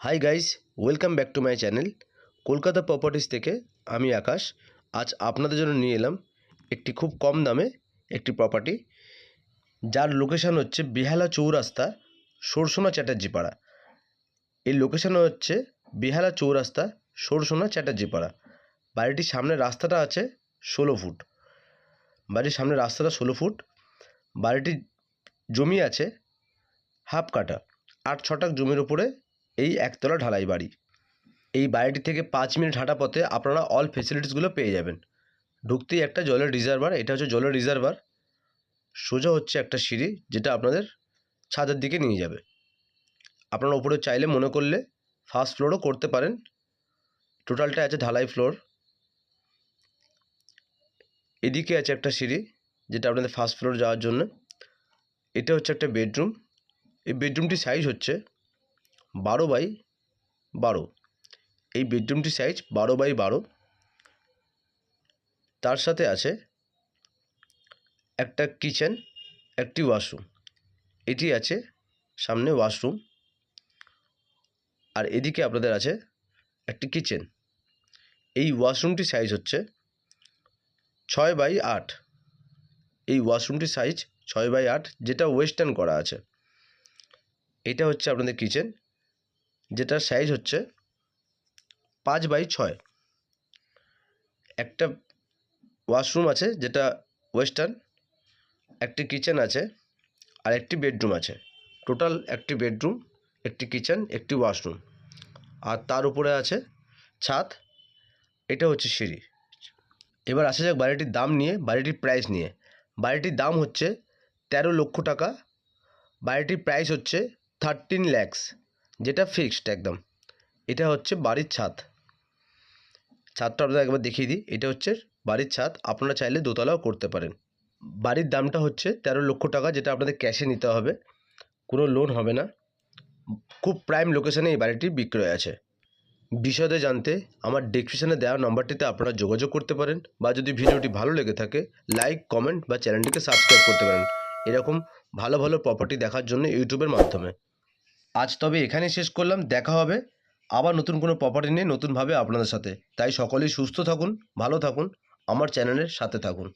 Hi guys welcome back to my channel Kolkata properties থেকে আমি আকাশ। আজ আপনাদের জন্য নিয়ে এলাম একটি খুব কম দামে একটি প্রপার্টি যার লোকেশান হচ্ছে বেহালা চৌরাস্তা, সরসোনা চ্যাটার্জি পাড়া এই লোকেশান হচ্ছে বেহালা চৌরাস্তা, সরসোনা চ্যাটার্জি পাড়া বাড়িটির সামনে রাস্তাটা আছে ষোলো ফুট। বাড়ির সামনে রাস্তাটা ষোলো ফুট। বাড়িটির জমি আছে হাফ কাটা আট ছটাক জমির উপরে এই একতলা ঢালাই বাড়ি। এই বাড়িটি থেকে পাঁচ মিনিট হাঁটা পথে আপনারা অল ফেসিলিটিসগুলো পেয়ে যাবেন। ঢুকতেই একটা জলের রিজার্ভার এটা হচ্ছে জলের রিজার্ভার সোজা হচ্ছে একটা সিঁড়ি, যেটা আপনাদের ছাদের দিকে নিয়ে যাবে। আপনারা ওপরে চাইলে মনে করলে ফার্স্ট ফ্লোরও করতে পারেন। টোটালটা আছে ঢালাই ফ্লোর এদিকে আছে একটা সিঁড়ি, যেটা আপনাদের ফার্স্ট ফ্লোর যাওয়ার জন্য। এটা হচ্ছে একটা বেডরুম এই বেডরুমটির সাইজ হচ্ছে বারো বাই বারো। এই বেডরুমটির সাইজ বারো বাই বারো। তার সাথে আছে একটা কিচেন একটি ওয়াশরুম এটি আছে সামনে ওয়াশরুম আর এদিকে আপনাদের আছে একটি কিচেন এই ওয়াশরুমটির সাইজ হচ্ছে ছয় বাই আট। এই ওয়াশরুমটির সাইজ ছয় বাই আট, যেটা ওয়েস্টার্ন করা আছে। এটা হচ্ছে আপনাদের কিচেন যেটার সাইজ হচ্ছে পাঁচ বাই ছয়। একটা ওয়াশরুম আছে, যেটা ওয়েস্টার্ন একটি কিচেন আছে, আর একটি বেডরুম আছে। টোটাল একটি বেডরুম একটি কিচেন একটি ওয়াশরুম আর তার উপরে আছে ছাদ, এটা হচ্ছে সিঁড়ি। এবার আসা যাক বাড়িটির দাম নিয়ে, বাড়িটির প্রাইস নিয়ে। বাড়িটির দাম হচ্ছে তেরো লক্ষ টাকা, বাড়িটির প্রাইস হচ্ছে থার্টিন ল্যাক্স যেটা ফিক্সড একদম। এটা হচ্ছে বাড়ির ছাদ। ছাদটা আপনাদের একবার দেখিয়ে দিই। এটা হচ্ছে বাড়ির ছাদ। আপনারা চাইলে দোতলাও করতে পারেন। বাড়ির দামটা হচ্ছে তেরো লক্ষ টাকা, যেটা আপনাদের ক্যাশে নিতে হবে। কোনো লোন হবে না। খুব প্রাইম লোকেশানে এই বাড়িটি বিক্রয় আছে। বিশদে জানতে আমার ডিসক্রিপশানে দেওয়া নম্বরটিতে আপনারা যোগাযোগ করতে পারেন বা যদি ভিডিওটি ভালো লেগে থাকে লাইক কমেন্ট বা চ্যানেলটিকে সাবস্ক্রাইব করতে পারেন। এরকম ভালো ভালো প্রপার্টি দেখার জন্য ইউটিউবের মাধ্যমে। আজ তবে এখানেই শেষ করলাম, দেখা হবে আবার নতুন কোনো প্রপার্টি নিয়ে নতুনভাবে আপনাদের সাথে। তাই সকলেই সুস্থ থাকুন, ভালো থাকুন, আমার চ্যানেলের সাথে থাকুন।